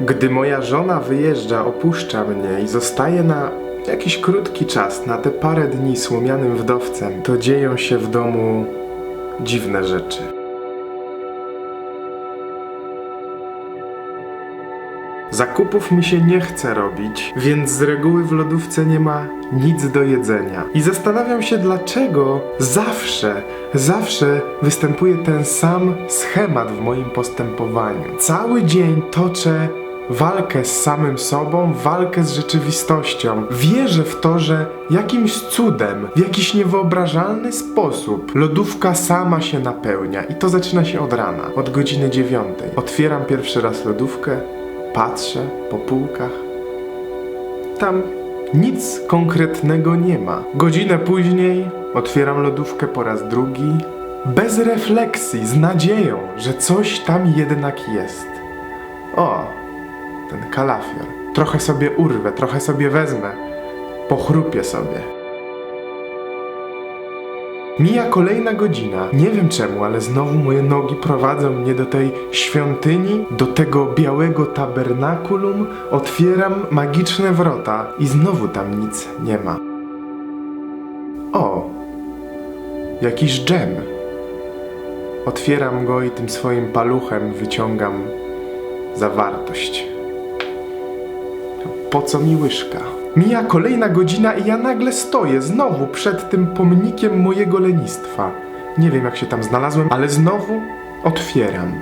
Gdy moja żona wyjeżdża, opuszcza mnie i zostaje na jakiś krótki czas, na te parę dni słomianym wdowcem, to dzieją się w domu dziwne rzeczy. Zakupów mi się nie chce robić, więc z reguły w lodówce nie ma nic do jedzenia. I zastanawiam się, dlaczego zawsze, zawsze występuje ten sam schemat w moim postępowaniu. Cały dzień toczę walkę z samym sobą, walkę z rzeczywistością. Wierzę w to, że jakimś cudem, w jakiś niewyobrażalny sposób lodówka sama się napełnia i to zaczyna się od rana, od godziny dziewiątej. Otwieram pierwszy raz lodówkę, patrzę po półkach. Tam nic konkretnego nie ma. Godzinę później otwieram lodówkę po raz drugi, bez refleksji, z nadzieją, że coś tam jednak jest. O, ten kalafior. Trochę sobie urwę, trochę sobie wezmę, pochrupię sobie. Mija kolejna godzina. Nie wiem czemu, ale znowu moje nogi prowadzą mnie do tej świątyni, do tego białego tabernakulum. Otwieram magiczne wrota i znowu tam nic nie ma. O! Jakiś dżem. Otwieram go i tym swoim paluchem wyciągam zawartość. Po co mi łyżka? Mija kolejna godzina i ja nagle stoję znowu przed tym pomnikiem mojego lenistwa. Nie wiem jak się tam znalazłem, ale znowu otwieram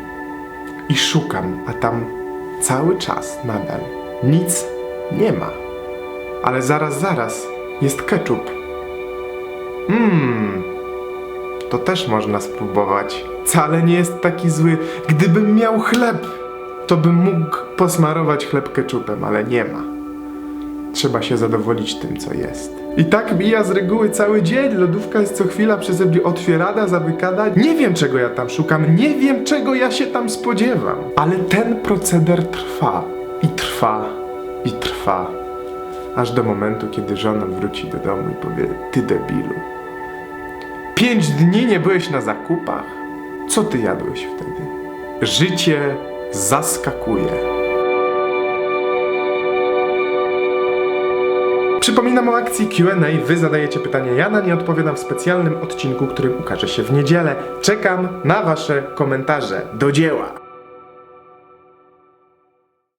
i szukam, a tam cały czas nadal nic nie ma. Ale zaraz, zaraz jest ketchup. Mmm, to też można spróbować. Wcale nie jest taki zły. Gdybym miał chleb, to bym mógł posmarować chleb ketchupem, ale nie ma. Trzeba się zadowolić tym, co jest. I tak mija z reguły cały dzień. Lodówka jest co chwila przeze mnie otwierana, zamykana. Nie wiem, czego ja tam szukam, nie wiem, czego ja się tam spodziewam. Ale ten proceder trwa. I trwa. I trwa. Aż do momentu, kiedy żona wróci do domu i powie: Ty debilu. Pięć dni nie byłeś na zakupach? Co ty jadłeś wtedy? Życie zaskakuje. Przypominam o akcji QA. Wy zadajecie pytania, ja na nie odpowiadam w specjalnym odcinku, który ukaże się w niedzielę. Czekam na Wasze komentarze. Do dzieła!